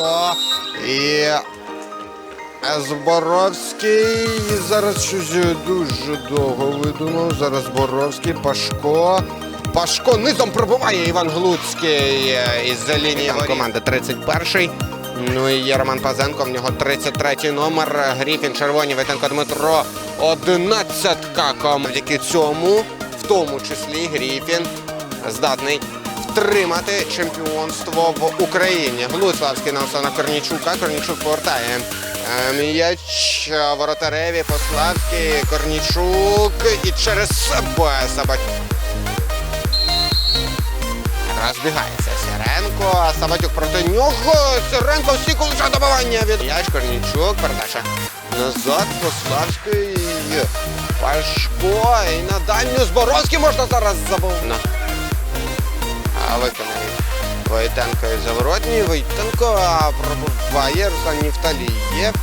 Пашко і Зборовський. Зараз щось дуже довго видумав. Зараз Зборовський, Пашко. Пашко низом пробиває Іван Глуцький із лінії команди 31-й. Ну і є Роман Пазенко, в нього 33-й номер. Гріфін, Червоні, Витенко Дмитро. 11-ка команда. Завдяки цьому, в тому числі, Гріфін здатний втримати чемпіонство в Україні. Глуцлавський на на Корнічука. Корнічук повертає е, м'яч воротареві, Пославський, Корнічук і через себе Сабать. Розбігається Сиренко, а Сабатюк проти нього. Сиренко всі кулича добивання від Яч Корнічук, передача назад Пославський. Пашко і на дальню Зборовський можна зараз забув. На. А виконає Войтенко і Заворотній. Войтенко пробуває Руслан Нівталієв.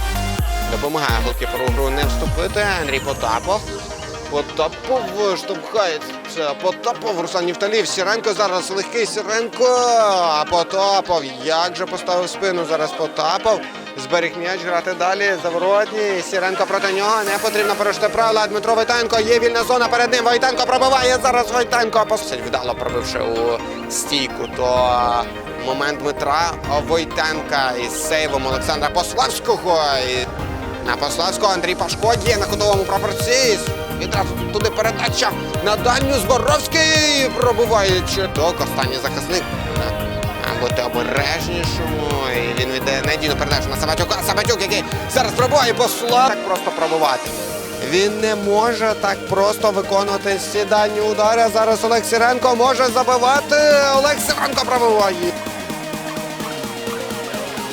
Допомагає голкіперу гру не вступити. Андрій Потапов. Потапов штовхається. Потапов, Руслан Нівталів, Сіренко зараз легкий Сіренко. А Потапов як же поставив спину зараз Потапов. Зберіг м'яч, грати далі. Заворотній. Сіренко проти нього. Не потрібно порушити правила. Дмитро Войтенко. Є вільна зона перед ним. Войтенко пробиває. Зараз Войтенко. Посить вдало пробивши у стійку. То момент Дмитра Войтенка із сейвом Олександра Пославського. І на Пославського Андрій Пашко на ходовому прапорці. Відразу туди передача на дальню Зборовський пробиває чіток. Останній захисник. Бути обережнішому. І він віддає надійну передачу на Сабатюка. Сабатюк, який зараз пробиває посла. Так просто пробувати. Він не може так просто виконувати всі дальні удари. Зараз Олег Сіренко може забивати. Олег Сіренко пробиває.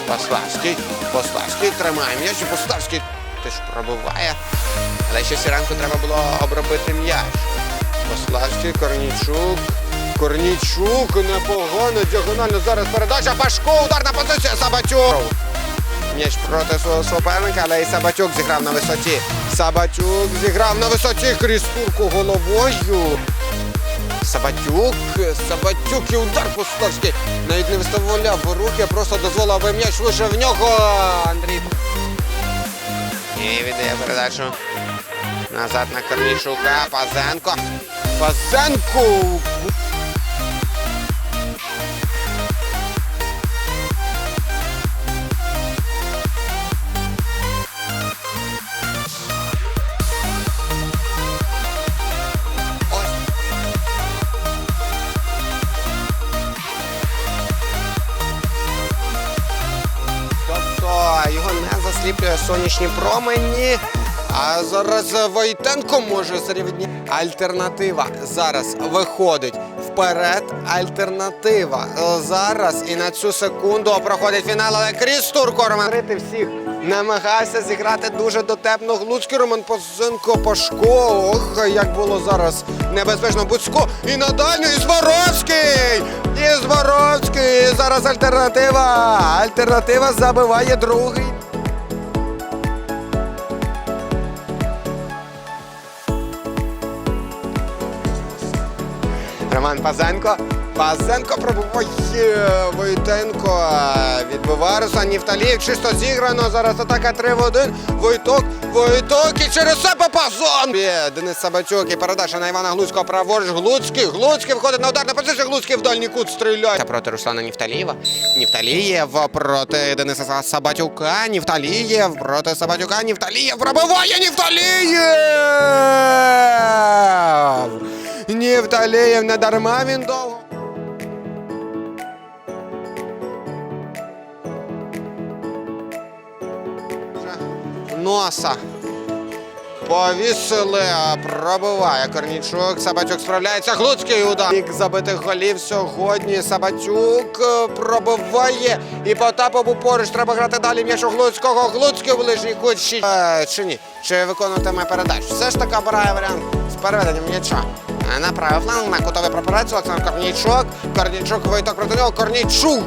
Пославський. Пославський тримає м'яч. Пославський теж пробиває. Але ще Сіренко треба було обробити м'яч. Пославський, Корнічук. Корнічук непогано. Діагонально зараз передача. Пашко. Ударна позиція. Сабатюк. М'яч проти свого суперника, але і Сабатюк зіграв на висоті. Сабатюк зіграв на висоті крізь турку головою. Сабатюк, Сабатюк і удар Пославський. Навіть не виставляв руки, просто дозволив, аби м'яч вийшов в нього. Андрій. І віддає передачу назад на Корнійчука. Пазенко. Пазенко. Не сонячні промені. А зараз Войтенко може зрівняти. Альтернатива зараз виходить вперед. Альтернатива зараз і на цю секунду проходить фінал, але крізь турку Роман Рити всіх намагався зіграти дуже дотепно. Глуцький Роман Позенко Пашко. Ох, як було зараз небезпечно. Буцько і на дальню, і Зборовський! І Зборовський! Зараз альтернатива! Альтернатива забиває другий. Роман Пазенко. Пазенко пробуває Войтенко. Відбиває Руслан Нівталієв. Чисто зіграно. Зараз атака 3 в 1. Войток. Войток і через себе Пазон. Є Денис Сабачук і передача на Івана Глуцького праворуч. Глуцький. Глуцький виходить на удар на позицію. Глуцький в дальній кут стріляє. Та проти Руслана Нівталієва. Нівталієв проти Дениса Сабатюка. Нівталієв проти Сабатюка. Нівталієв пробиває Нівталієв! Нівталієв не дарма він довго. Носа. Повісили, пробиває Корнічук. Сабатюк справляється. Глуцький удар. Вік забитих голів сьогодні. Сабатюк е, пробиває. І Потапов був поруч. Треба грати далі. М'яч у Глуцького. Глуцький у ближній кут. Ще- Е, Чи ні? Чи виконуватиме передачу? Все ж таки обирає варіант з переведенням м'яча. Е, На правий фланг, на кутовий прапорець, Олександр Корнійчук. Корнійчук Войток проти. Корнійчук.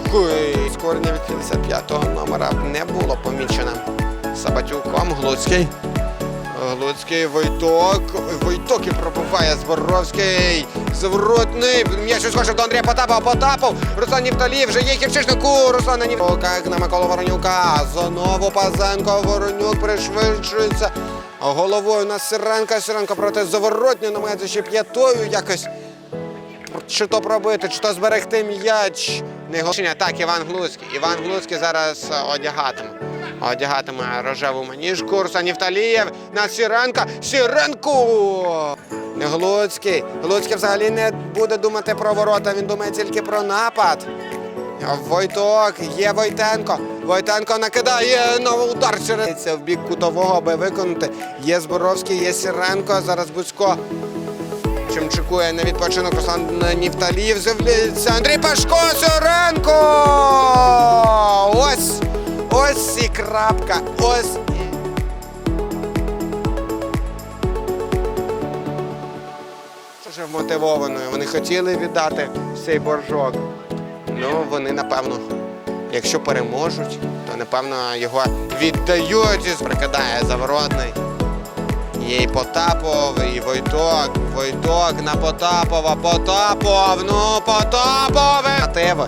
Скорення від 55-го номера не було помічено Сабатюком. Глуцький. Глуцький Войток. Войток і пробуває Зборовський. Зворотний. М'яч схоже до Андрія Потапова. Потапов. Руслан Нівталів. Вже є Хівчишнику. Руслана Нівталів. на Миколу Воронюка. Знову Пазенко. Воронюк пришвидшується. Головою на Сиренка. Сиренко проти Заворотню. Намагається ще п'ятою якось. Чи то пробити, чи то зберегти м'яч. Не голосіння. Так, Іван Глуцький. Іван Глуцький зараз одягатиме. Одягатиме рожеву маніжку. Нівталієв на Сіренка. Сіренку! Не Глуцький. Глуцький взагалі не буде думати про ворота, він думає тільки про напад. Войток, є Войтенко. Войтенко накидає новий удар через Це в бік кутового, аби виконати. Є Зборовський, є Сіренко. Зараз Буцько чим чекує на відпочинок Руслан Нівталів. З'являється Андрій Пашко Соренко! Ось! Ось і крапка. Ось. Дуже вмотивованою. Вони хотіли віддати цей боржок. Ну, вони, напевно, якщо переможуть, то напевно його віддають і прикидає заворотний. Є і Потапов, і Войток. Войток на Потапова. Потапов. Ну, Потапов! Мотиви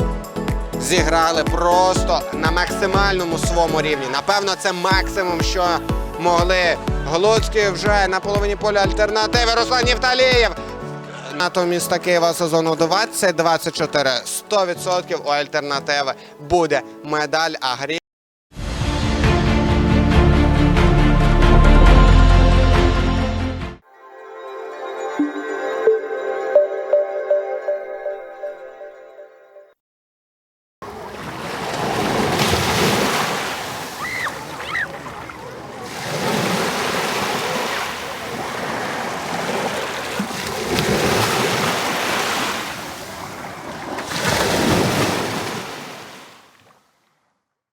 зіграли просто на максимальному своєму рівні. Напевно, це максимум, що могли. Глуцький вже на половині поля альтернативи. Руслан Євталієв. НАТО міста Києва сезону 2024 100% у альтернативи буде медаль, а грі